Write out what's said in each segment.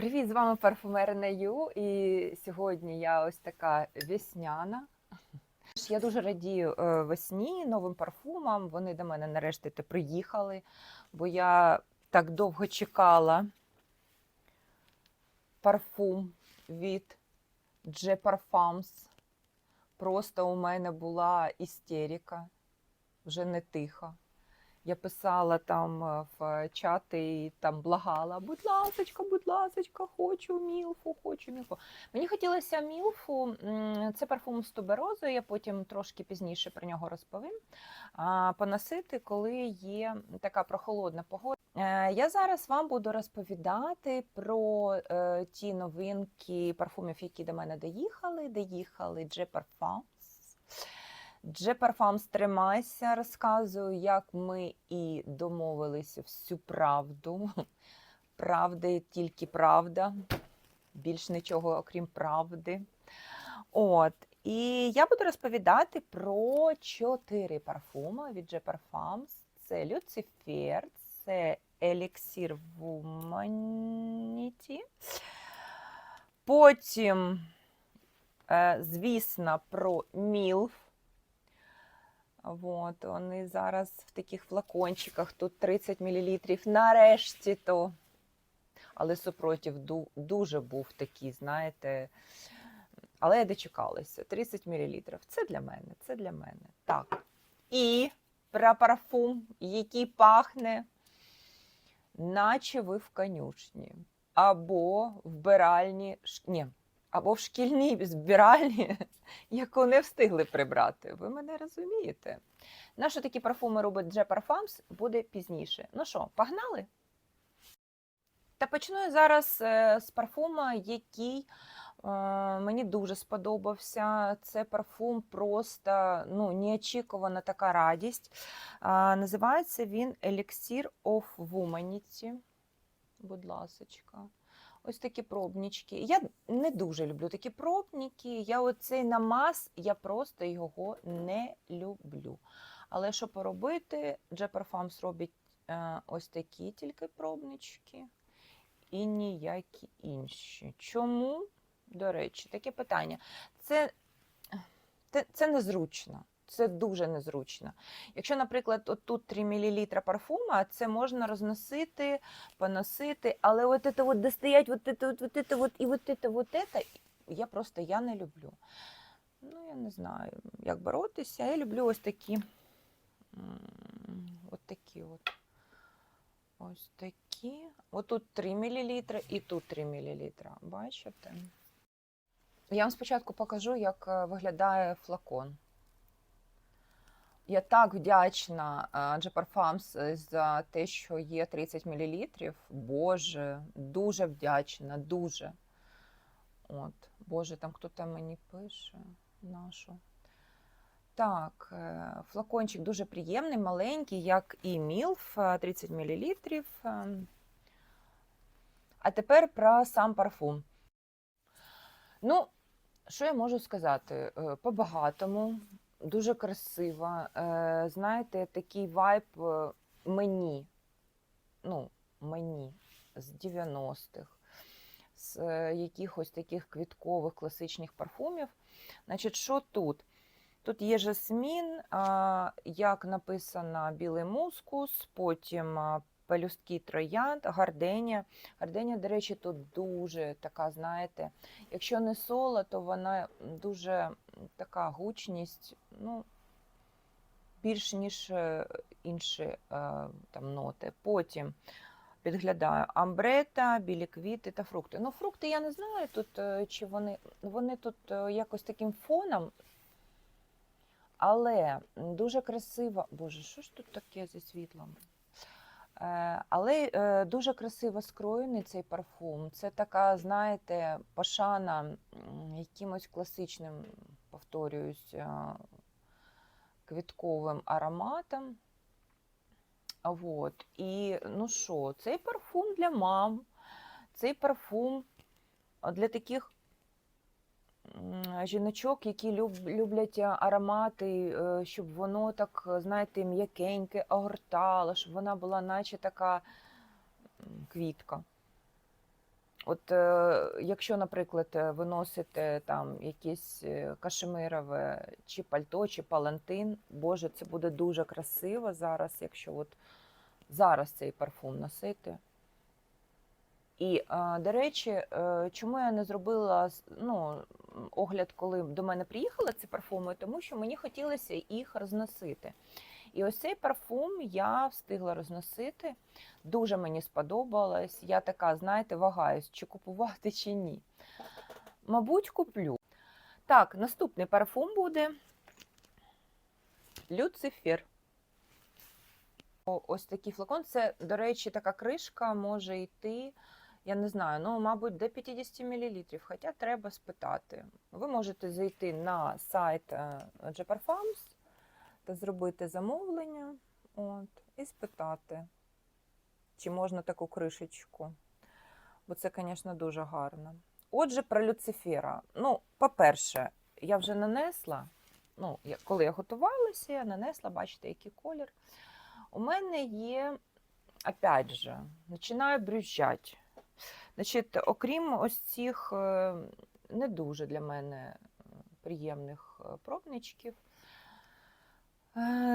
Привіт, з вами парфумерна Ю. І сьогодні я ось така весняна. Я дуже радію е, весні новим парфумам. Вони до мене нарешті приїхали, бо я так довго чекала парфум від G Parfums. Просто у мене була істерика, вже не тиха. Я писала там е, в чати і там благала, будь ласочка, будь ласочка, хочу мілфу, хочу мілфу. Мені хотілося мілфу, це парфум з туберозою, я потім трошки пізніше про нього розповім. Поносити, коли є така прохолодна погода. Е, Я зараз вам буду розповідати про е, ті новинки парфумів, які до мене доїхали. Доїхали Parfums. Дже Парфамс тримайся, розказую, як ми і домовилися всю правду. Правда, тільки правда, більш нічого, окрім правди. От. І я буду розповідати про чотири парфуми від Дже Парфамс. Це Люцифер, це Еліксір Вуманіті. Потім, е, звісно, про Мілф. Вот, вони зараз в таких флакончиках, тут 30 мл. Нарешті то. Але супротив дуже був такий, знаєте. Але я дочекалася. 30 мл. Це для мене, це для мене. Так. І про парфум, який пахне, наче ви в конюшні. Або в биральні. ш- Ні, або в шкільній збиральні, яку не встигли прибрати. Ви мене розумієте? На що такі парфуми робить Дже Parfums, буде пізніше. Ну що, погнали? Та почну я зараз е, з парфума, який е, мені дуже сподобався. Це парфум просто ну, неочікувана така радість. Називається він Elixir of Womanity. Будь ласочка. Ось такі пробнички. Я не дуже люблю такі пробники. Я оцей намаз, я просто його не люблю. Але що поробити? Дже Parfums робить е, ось такі тільки пробнички і ніякі інші. Чому? До речі, таке питання. Це, це, це незручно. Це дуже незручно. Якщо, наприклад, от тут 3 мл парфума, це можна розносити, поносити, але от це от достоять, от це, от, от, це, от, і от це, от це, я просто я не люблю. Ну, я не знаю, як боротися. Я люблю ось такі. От такі от. Ось такі. Отут 3 мл і тут 3 мл. Бачите? Я вам спочатку покажу, як е, виглядає флакон. Я так вдячна Дже Parfums за те, що є 30 мл. Боже, дуже вдячна, дуже. От, Боже, там хто там мені пише. Нашу. Так, е, флакончик дуже приємний, маленький, як і Мілф, 30 мл. А тепер про сам парфум. Ну, що я можу сказати? Е, По-багатому, дуже красиво. Е, Знаєте, такий вайб е, мені, ну, мені з 90-х, з е, якихось таких квіткових класичних парфумів. Значить, що тут? Тут є жасмін, як написано, білий мускус, потім пелюстки троянд, гарденія. Гарденія, до речі, тут дуже така, знаєте, якщо не соло, то вона дуже така гучність, ну, більш ніж е, інші е, там ноти. Потім підглядаю амбрета, білі квіти та фрукти. Ну, фрукти я не знаю тут, е, чи вони, вони тут якось таким фоном. Але дуже красиво. Боже, що ж тут таке зі світлом? Е, Але е, дуже красиво скроєний цей парфум. Це така, знаєте, пошана якимось класичним, повторююсь, е, квітковим ароматом. А Вот. І ну що, цей парфум для мам, цей парфум для таких жіночок, які люб- люблять аромати, е, щоб воно так, е, знаєте, м'якеньке огортало, щоб вона була наче така квітка. От е, якщо, наприклад, е, ви носите там якесь е, кашемирове чи пальто, чи палантин, боже, це буде дуже красиво зараз, якщо от зараз цей парфум носити. І, до речі, е, чому я не зробила ну, огляд, коли до мене приїхали ці парфуми, тому що мені хотілося їх розносити. І ось цей парфум я встигла розносити. Дуже мені сподобалось. Я така, знаєте, вагаюсь, чи купувати, чи ні. Мабуть, куплю. Так, наступний парфум буде Люцифер. Ось такий флакон. Це, до речі, така кришка може йти, я не знаю, ну, мабуть, до 50 мл. Хоча треба спитати. Ви можете зайти на сайт е, та зробити замовлення от, і спитати, чи можна таку кришечку. Бо це, звісно, дуже гарно. Отже, про Люцифера. Ну, по-перше, я вже нанесла. Ну, коли я готувалася, я нанесла, бачите, який колір. У мене є, опять же, починаю брюзжать. Значить, окрім ось цих е, не дуже для мене е, приємних е, пробничків,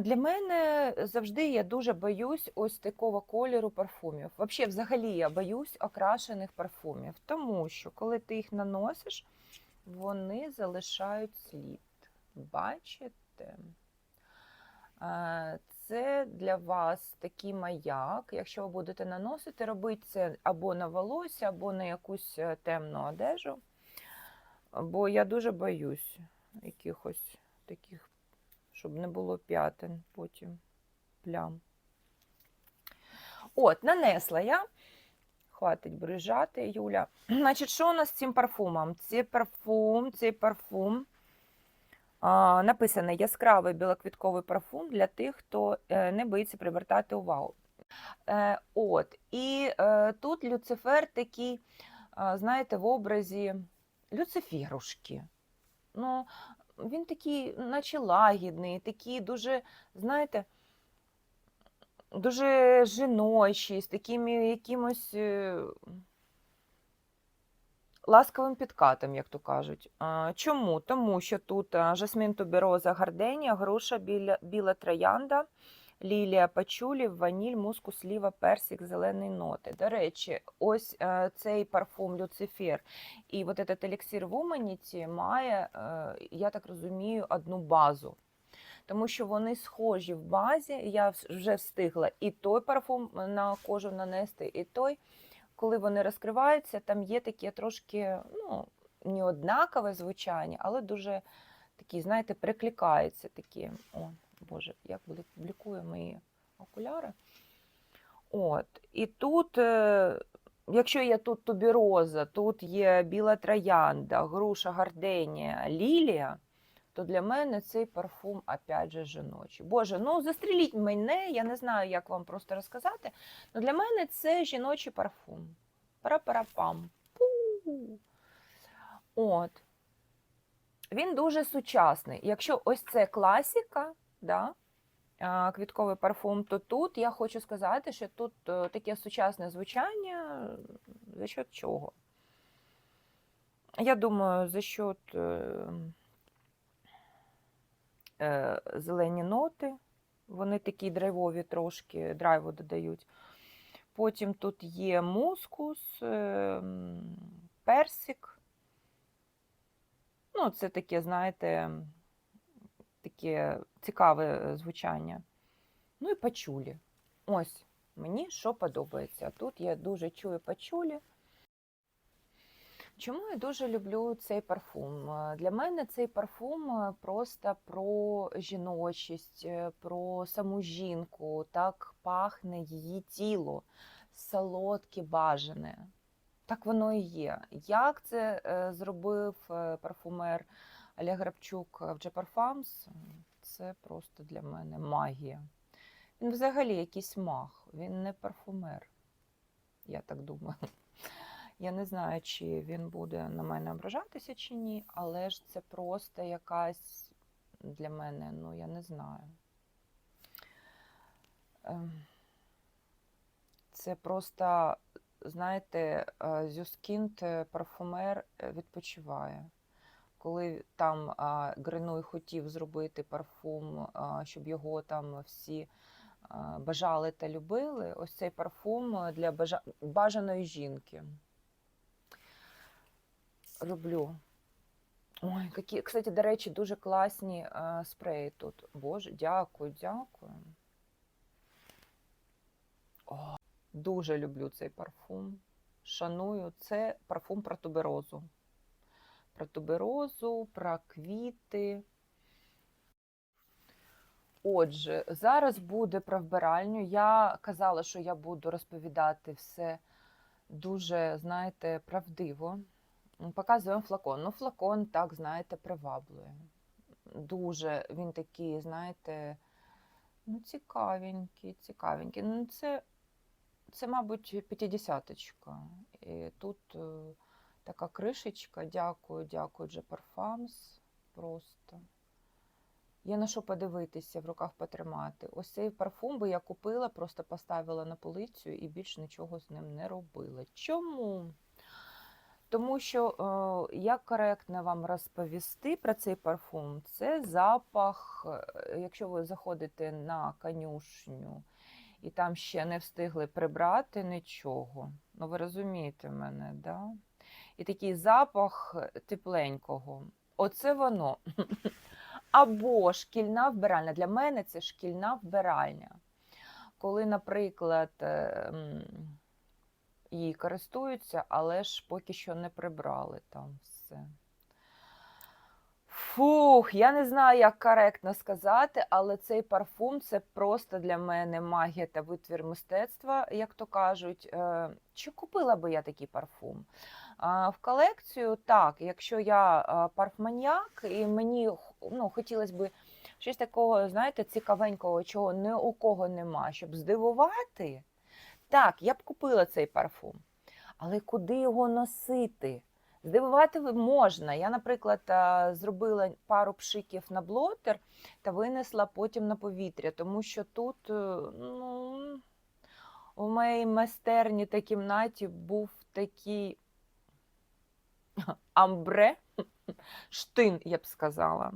Для мене завжди я дуже боюсь ось такого кольору парфумів. Взагалі, взагалі я боюсь окрашених парфумів, тому що коли ти їх наносиш, вони залишають слід. Бачите? Це для вас такий маяк. Якщо ви будете наносити, робіть це або на волосся, або на якусь е, темну одежу. Бо я дуже боюсь якихось таких щоб не було п'ятин потім плям. От, нанесла я. Хватить брижати, Юля. Значить, що у нас з цим парфумом? Цей парфум, цей парфум. Написано яскравий білоквітковий парфум для тих, хто е, не боїться привертати увагу. Е, от, І е, тут Люцифер такий, знаєте, в образі Люциферушки. Ну, він такий, наче лагідний, такий дуже, знаєте, дуже жіночий, з таким якимось ласковим підкатом, як то кажуть. Чому? Тому що тут а, жасмин тубероза, гарденія, груша, біля, біла троянда, лілія пачулі, ваніль, мускус, сліва, персик, зелені ноти. До речі, ось е, цей парфум Люцифер і от этот еліксир в Уманіті має, е, я так розумію, одну базу. Тому що вони схожі в базі. Я вже встигла і той парфум на кожу нанести, і той. Коли вони розкриваються, там є таке трошки ну, не однакове звучання, але дуже такі, знаєте, прикликаються такі. О, Боже, як блікує мої окуляри. От. І тут, е, якщо є тут тубіроза, тут є біла троянда, груша, гарденія, лілія, то для мене цей парфум, опять же, жіночий. Боже, ну застріліть мене, я не знаю, як вам просто розказати. але для мене це жіночий парфум. Пара-пара-пам. От. Він дуже сучасний. Якщо ось це класика, да, квітковий парфум, то тут я хочу сказати, що тут е, таке сучасне звучання за счет чого? Я думаю, за счет е, е, зелені ноти, вони такі драйвові трошки, драйву додають. Потім тут є мускус, е, персик. Ну, це таке, знаєте, таке цікаве е, звучання. Ну і пачулі. Ось мені що подобається. Тут я дуже чую пачулі. Чому я дуже люблю цей парфум? Е, Для мене цей парфум е, просто про жіночість, е, про саму жінку. Так пахне її тіло, солодке, бажане. Так воно і є. Як це зробив парфумер Олег Грабчук в Джепарфамс? Це просто для мене магія. Він взагалі якийсь маг, він не парфумер. Я так думаю. Я не знаю, чи він буде на мене ображатися чи ні, але ж це просто якась для мене, ну я не знаю. Ем, Це просто знаєте, е, Зюскінт е, парфумер е, відпочиває. Коли там Гринуй хотів зробити парфум, щоб його там всі бажали та любили, ось цей парфум для бажа... бажаної жінки. Люблю. Ой, які, кстати, до речі, дуже класні а, спреї тут. Боже, дякую, дякую. О, дуже люблю цей парфум. Шаную. Це парфум про туберозу. Про туберозу, про квіти. Отже, зараз буде про вбиральню. Я казала, що я буду розповідати все дуже, знаєте, правдиво. Вам флакон. Ну, флакон, так, знаєте, приваблює. Дуже він такий, знаєте, ну, цікавенький, цікавенький. Ну, це, це мабуть, 50-ка. І тут е, така кришечка. Дякую, дякую, Джа Парфамс. Просто. Є на що подивитися, в руках потримати. Ось цей парфум би я купила, просто поставила на полицю і більш нічого з ним не робила. Чому? Тому що е, як коректно вам розповісти про цей парфум, це запах, е, якщо ви заходите на конюшню і там ще не встигли прибрати нічого. Ну, ви розумієте мене, да? І такий запах тепленького. Оце воно. Або шкільна вбиральня. Для мене це шкільна вбиральня. Коли, наприклад, е, її користуються, але ж поки що не прибрали там все. Фух, я не знаю, як коректно сказати, але цей парфум це просто для мене магія та витвір мистецтва, як то кажуть. Е, Чи купила би я такий парфум? В колекцію так, якщо я а, парфманіак, і мені ну, хотілося б щось такого, знаєте, цікавенького, чого ні у кого нема, щоб здивувати, так, я б купила цей парфум. Але куди його носити? Здивувати можна. Я, наприклад, зробила пару пшиків на блотер та винесла потім на повітря, тому що тут е, ну, у моїй майстерні та кімнаті був такий амбре, штин, я б сказала.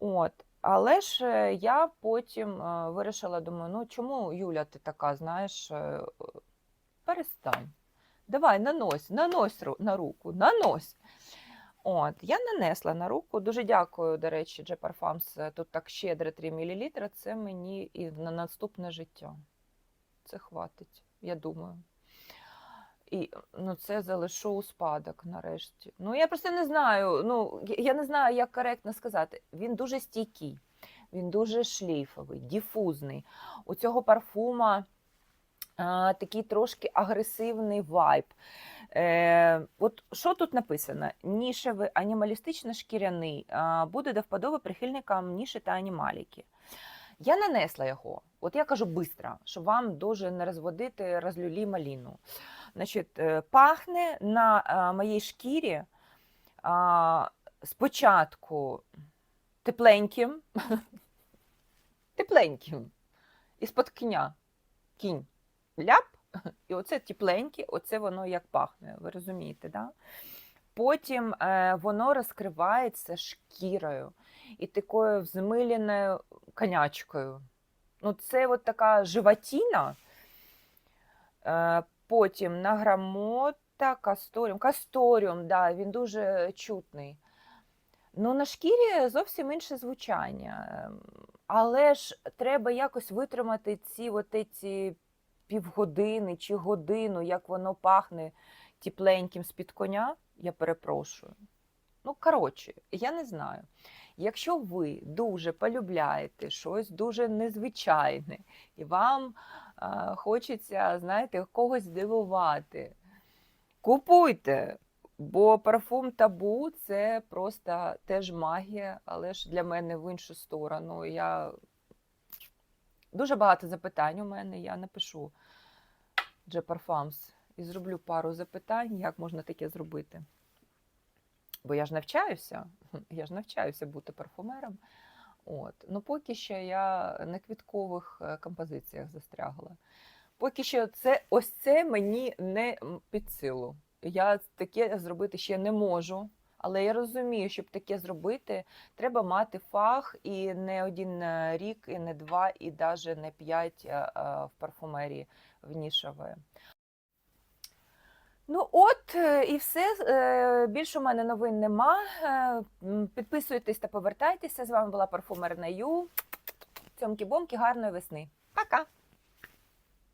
От. Але ж е, я потім е, вирішила, думаю, ну чому, Юля, ти така, знаєш, е, перестань. Давай, нанось, нанось на руку, нанось. От, я нанесла на руку. Дуже дякую, до речі, Дже Парфамс. Тут так щедро 3 мл. Це мені і на наступне життя. Це хватить, я думаю. І ну, це залишу у спадок нарешті. Ну, я просто не знаю. Ну, я- не знаю, як коректно сказати. Він дуже стійкий, він дуже шлейфовий, діфузний. У цього парфума а, такий трошки агресивний вайб. Е, от що тут написано? Нішевий, анімалістично-шкіряний, а, буде до вподоби прихильникам ніші та анімаліки. Я нанесла його, от я кажу швидко, щоб вам дуже не розводити розлюлі маліну. Значить, е, пахне на моїй шкірі спочатку тепленьким, тепленьким, із-под кня, кінь, ляп, і оце тепленьке, оце воно як пахне, ви розумієте, да? Потім е, воно розкривається шкірою і такою взмиленою конячкою. Ну, це от така животіна. Потім награмота, касторіум. Касторіум, да, він дуже чутний. Ну, на шкірі зовсім інше звучання. Ем, Але ж треба якось витримати ці от ці півгодини чи годину, як воно пахне тепленьким з-під коня, я перепрошую. Ну, коротше, я не знаю. Якщо ви дуже полюбляєте щось дуже незвичайне, і вам хочеться, знаєте, когось здивувати, купуйте. Бо парфум табу це просто теж магія, але ж для мене в іншу сторону. Я дуже багато запитань у мене. Я напишу Дже Парфамс і зроблю пару запитань, як можна таке зробити. Бо я ж навчаюся, я ж навчаюся бути парфумером. От. Ну, поки що я на квіткових е, композиціях застрягла. Поки що це ось це мені не під силу. Я таке зробити ще не можу. Але я розумію, щоб таке зробити, треба мати фах і не один е, рік, і не два, і навіть не п'ять е, в парфумерії в нішової. Ну от е, і все. Е, Більше у мене новин нема. Е, Підписуйтесь та повертайтеся. З вами була парфумерна Ю. Цьомкі-бомки, гарної весни.